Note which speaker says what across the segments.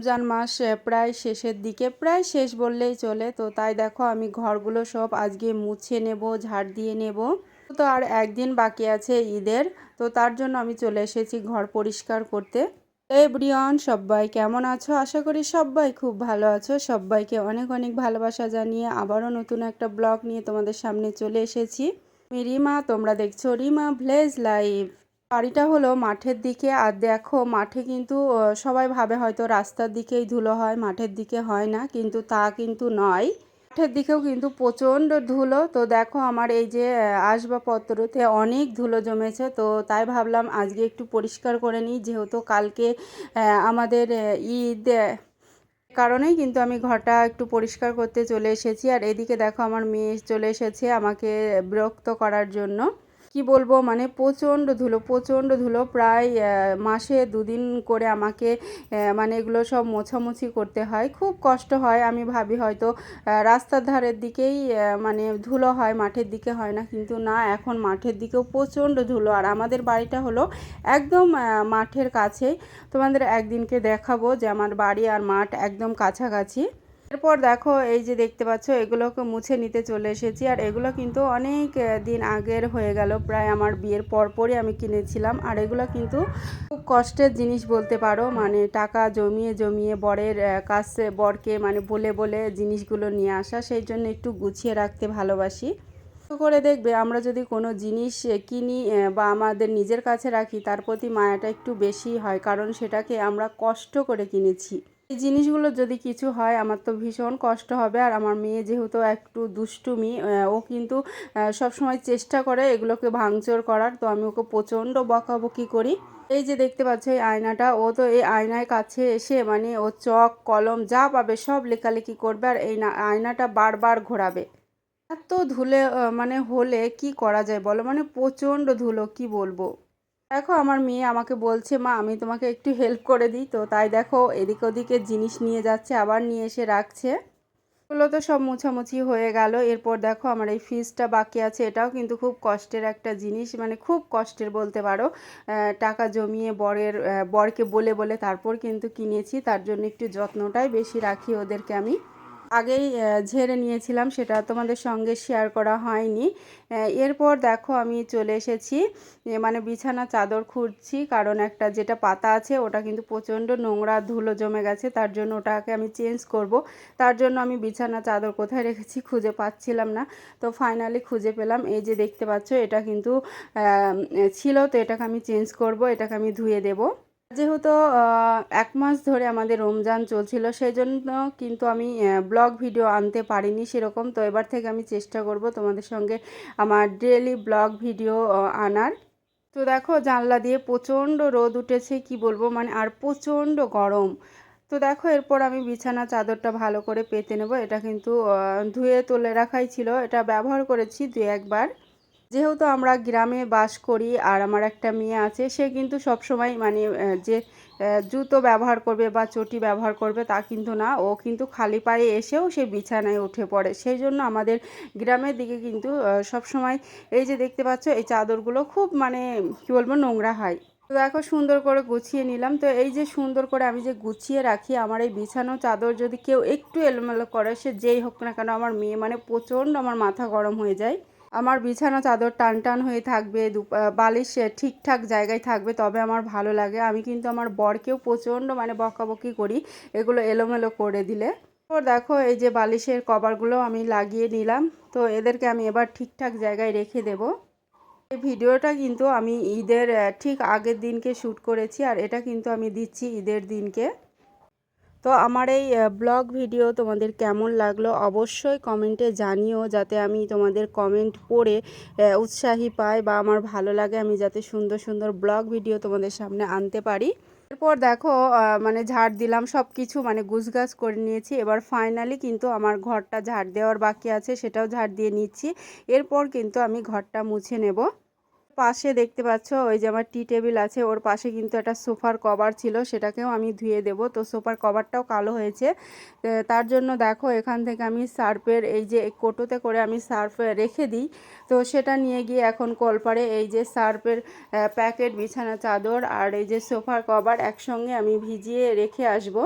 Speaker 1: রমজান মাস প্রায় শেষের দিকে, প্রায় শেষ বললেই চলে। তো তাই দেখো, আমি ঘরগুলো সব আজকে মুছে নেব, ঝাড় দিয়ে নেব। তো আর একদিন বাকি আছে ঈদের। তো তার জন্য আমি চলে এসেছি ঘর পরিষ্কার করতে। এভরিওয়ান সবাই কেমন আছো? আশা করি সবাই খুব ভালো আছো। সবাইকে অনেক অনেক ভালোবাসা জানিয়ে আবারও নতুন একটা ব্লগ নিয়ে তোমাদের সামনে চলে এসেছি। আমি রিমা, তোমরা দেখছ রিমা ভ্লেজ লাইভ। বাড়িটা হলো মাঠের দিকে, আর দেখো মাঠে কিন্তু সবাই ভাবে হয়তো রাস্তার দিকেই ধুলো হয়, মাঠের দিকে হয় না, কিন্তু তা কিন্তু নয়। মাঠের দিকেও কিন্তু প্রচণ্ড ধুলো, তো দেখো আমার এই যে আসবাবপত্রতে অনেক ধুলো জমেছে, তো তাই ভাবলাম আজকে একটু পরিষ্কার করে নিই, যেহেতু কালকে আমাদের ঈদ কারণেই কিন্তু আমি ঘরটা একটু পরিষ্কার করতে চলে এসেছি। আর এদিকে দেখো আমার মেয়ে চলে এসেছে আমাকে বিরক্ত করার জন্য। কি বলব? মানে প্রচণ্ড ধুলো প্রচণ্ড ধুলো প্রায় মাসে দুদিন করে আমাকে মানে এগুলো সব মোছামুছি করতে হয়। খুব কষ্ট হয়, আমি ভাবি হয়তো রাস্তার ধারের দিকেই মানে ধুলো হয়, মাঠের দিকে হয় না। কিন্তু না, এখন মাঠের দিকেও প্রচণ্ড ধুলো। আর আমাদের বাড়িটা হলো একদম মাঠের কাছেই। তোমাদের একদিনকে দেখাবো যে আমার বাড়ি আর মাঠ একদম কাছাকাছি। এরপর দেখো, এই যে দেখতে পাচ্ছ, এগুলোকে মুছে নিতে চলে এসেছি। আর এগুলো কিন্তু অনেক দিন আগের হয়ে গেল। প্রায় আমার বিয়ের পরপরই আমি কিনেছিলাম। আর এগুলো কিন্তু খুব কষ্টের জিনিস বলতে পারো। মানে টাকা জমিয়ে জমিয়ে বরের কাছে বরকে মানে বলে বলে জিনিসগুলো নিয়ে আসা। সেই জন্য একটু গুছিয়ে রাখতে ভালোবাসি। করে দেখবে, আমরা যদি কোনো জিনিস কিনি বা আমাদের নিজের কাছে রাখি, তার প্রতি মায়াটা একটু বেশি হয়। কারণ সেটাকে আমরা কষ্ট করে কিনেছি। এই জিনিসগুলো যদি কিছু হয়, আমার তো ভীষণ কষ্ট হবে। আর আমার মেয়ে যেহেতু একটু দুষ্টুমি ও কিন্তু সবসময় চেষ্টা করে এগুলোকে ভাঙচুর করার। তো আমি ওকে প্রচণ্ড বকাবকি করি। এই যে দেখতে পাচ্ছ এই আয়নাটা, ও তো এই আয়নায় কাছে এসে মানে ও চক, কলম যা পাবে সব লেখালেখি করবে আর এই আয়নাটা বারবার ঘোরাবে। এত ধুলে মানে হলে কি করা যায় বলো? মানে প্রচণ্ড ধুলো, কি বলব? দেখো, আমার মেয়ে আমাকে বলছে, মা, আমি তোমাকে একটু হেল্প করে দিই। তো তাই দেখো, এদিক ওদিকে জিনিস নিয়ে যাচ্ছে, আবার নিয়ে এসে রাখছে। এগুলো তো সব মোছামুছি হয়ে গেল। এরপর দেখো, আমার এই ফিজটা বাকি আছে। এটাও কিন্তু খুব কষ্টের একটা জিনিস মানে খুব কষ্টের বলতে পারো। টাকা জমিয়ে বরের বরকে বলে বলে তারপর কিন্তু কিনেছি। তার জন্য একটু যত্নটাই বেশি রাখি ওদেরকে আমি। আগেই ঝেড়ে নিয়েছিলাম, সেটা তোমাদের সঙ্গে শেয়ার করা হয়নি। এরপর দেখো আমি চলে এসেছি মানে বিছানা চাদর খুঁজছি কারণ একটা যেটা পাতা আছে ওটা কিন্তু প্রচণ্ড নোংরা ধুলো জমে গেছে, তার জন্য ওটাকে আমি চেঞ্জ করব। তার জন্য আমি বিছানা চাদর কোথায় রেখেছি খুঁজে পাচ্ছিলাম না। তো ফাইনালি খুঁজে পেলাম, এই যে দেখতে পাচ্ছ, এটা কিন্তু ছিল, তো এটাকে আমি চেঞ্জ করব, এটাকে আমি ধুয়ে দেবো। যেহেতু এক মাস ধরে আমাদের রমজান চলছিল সেই জন্য কিন্তু আমি ব্লগ ভিডিও আনতে পারিনি সেরকম। তো এবার থেকে আমি চেষ্টা করব তোমাদের সঙ্গে আমার ডেলি ব্লগ ভিডিও আনার। তো দেখো, জানলা দিয়ে প্রচণ্ড রোদ উঠেছে, কি বলব? মানে আর প্রচণ্ড গরম। তো দেখো, এরপর আমি বিছানা চাদরটা ভালো করে পেতে নেব। এটা কিন্তু ধুয়ে তুলে রাখাই ছিল। এটা ব্যবহার করেছি দু একবার যেহেতু আমরা গ্রামে বাস করি আর আমার একটা মেয়ে আছে, সে কিন্তু সবসময় মানে যে জুতো ব্যবহার করবে বা চটি ব্যবহার করবে তা কিন্তু না। ও কিন্তু খালি পায়ে এসেও সে বিছানায় উঠে পড়ে। সেই জন্য আমাদের গ্রামের দিকে কিন্তু সবসময় এই যে দেখতে পাচ্ছ, এই চাদরগুলো খুব মানে কী বলব, নোংরা হয়। তো দেখো, সুন্দর করে গুছিয়ে নিলাম। তো এই যে সুন্দর করে আমি যে গুছিয়ে রাখি, আমার এই বিছানো চাদর যদি কেউ একটু এলোমেলো করে, সে যেই হোক না কেন, আমার মেয়ে মানে প্রচণ্ড আমার মাথা গরম হয়ে যায়। আমার বিছানা চাদর টান টান হয়ে থাকবে বালিশ ঠিকঠাক জায়গায় থাকবে, তবে আমার ভালো লাগে। আমি কিন্তু আমার বরকেও প্রচণ্ড মানে বকাবকি করি, এগুলো এলোমেলো করে দিলে। তো দেখো, এই যে বালিশের কভারগুলো আমি লাগিয়ে নিলাম, তো এদেরকে আমি এবার ঠিকঠাক জায়গায় রেখে দেবো। এই ভিডিওটা কিন্তু আমি ঈদের ঠিক আগের দিনকে শ্যুট করেছি, আর এটা কিন্তু আমি দিচ্ছি ঈদের দিনকে। তো আমার এই ব্লগ ভিডিও তোমাদের কেমন লাগল অবশ্যই কমেন্টে জানিও যাতে আমি তোমাদের কমেন্ট পড়ে উৎসাহী পাই বা আমার ভালো লাগে আমি যাতে সুন্দর সুন্দর ব্লগ ভিডিও তোমাদের সামনে আনতে পারি। এরপর দেখো মানে ঝাড় দিলাম সব কিছু মানে গুছগাছ করে নিয়েছি। এবার ফাইনালি কিন্তু আমার ঘরটা ঝাড় দেওয়ার বাকি আছে, সেটাও ঝাড় দিয়ে নিচ্ছি। এরপর কিন্তু আমি ঘরটা মুছে নেব। পাশে দেখতে পাচ্ছ, ওই যে আমার টি টেবিল আছে, ওর পাশে কিন্তু একটা সোফার কভার ছিল, সেটাকেও আমি ধুয়ে দেব। তো সোফার কভারটাও কালো হয়েছে। তার জন্য দেখো, এখান থেকে আমি সার্ফের এই যে কোটোতে করে আমি সার্ফ রেখে দিই। তো সেটা নিয়ে গিয়ে এখন কলপারে এই যে সার্ফের প্যাকেট, বিছানা, চাদর আর এই যে সোফার কভার একসঙ্গে আমি ভিজিয়ে রেখে আসব।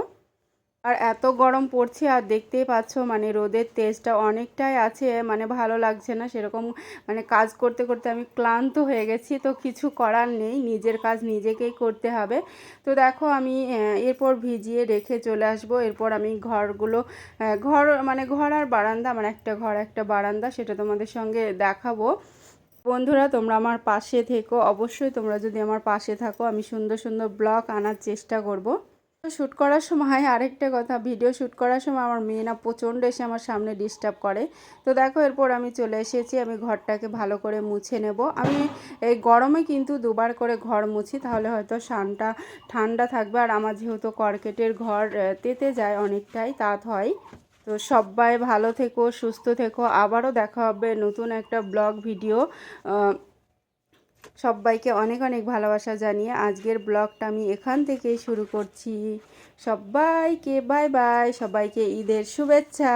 Speaker 1: আর এত গরম পড়ছে আর দেখতেই পাচ্ছ মানে রোদের তেজটা অনেকটাই আছে মানে ভালো লাগছে না সেরকম মানে কাজ করতে করতে আমি ক্লান্ত হয়ে গেছি, তো কিছু করার নেই, নিজের কাজ নিজেকেই করতে হবে। তো দেখো আমি এরপর ভিজিয়ে রেখে চলে আসব, এরপর আমি ঘরগুলো ঘর মানে ঘর আর বারান্দা আমার একটা ঘর, একটা বারান্দা, সেটা তোমাদের সঙ্গে দেখাবো। বন্ধুরা, তোমরা আমার পাশে থেকো, অবশ্যই তোমরা যদি আমার পাশে থাকো, আমি সুন্দর সুন্দর ব্লগ আনার চেষ্টা করব। শ্যুট করার সময় আরেকটা কথা ভিডিও শ্যুট করার সময় আমার মেয়ে না প্রচণ্ড এসে আমার সামনে ডিস্টার্ব করে। তো দেখো, এরপর আমি চলে এসেছি, আমি ঘরটাকে ভালো করে মুছে নেব। আমি এই গরমে কিন্তু দুবার করে ঘর মুছি, তাহলে হয়তো সানটা ঠান্ডা থাকবে। আর আমার যেহেতু কর্কেটের ঘর তেতে যায় অনেকটাই, তাঁত হয়। তো সবাই ভালো থেকো, সুস্থ থেকো। আবারও দেখা হবে নতুন একটা ব্লগ ভিডিও সবাইকে অনেক অনেক ভালোবাসা জানিয়ে আজকের ব্লগটা আমি এখান থেকে শুরু করছি। সবাইকে বাই বাই সবাইকে ঈদের শুভেচ্ছা।